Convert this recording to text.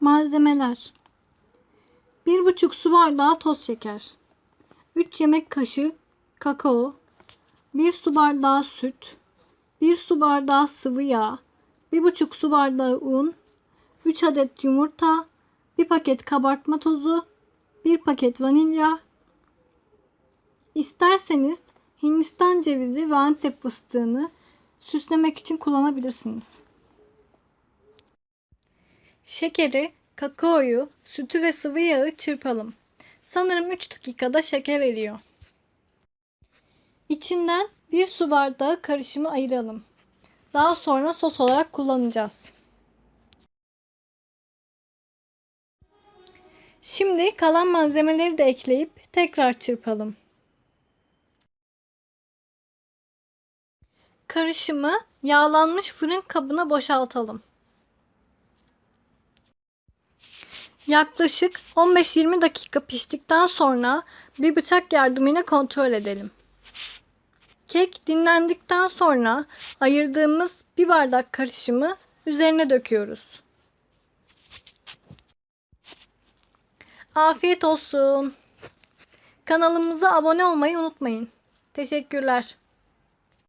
Malzemeler. 1,5 su bardağı toz şeker. 3 yemek kaşığı kakao. 1 su bardağı süt. 1 su bardağı sıvı yağ. 1,5 su bardağı un. 3 adet yumurta. 1 paket kabartma tozu. 1 paket vanilya. İsterseniz Hindistan cevizi ve Antep fıstığını süslemek için kullanabilirsiniz. Şekeri, kakaoyu, sütü ve sıvı yağı çırpalım. Sanırım 3 dakikada şeker eriyor. İçinden 1 su bardağı karışımı ayıralım. Daha sonra sos olarak kullanacağız. Şimdi kalan malzemeleri de ekleyip tekrar çırpalım. Karışımı yağlanmış fırın kabına boşaltalım. Yaklaşık 15-20 dakika piştikten sonra bir bıçak yardımıyla kontrol edelim. Kek dinlendikten sonra ayırdığımız bir bardak karışımı üzerine döküyoruz. Afiyet olsun. Kanalımıza abone olmayı unutmayın. Teşekkürler.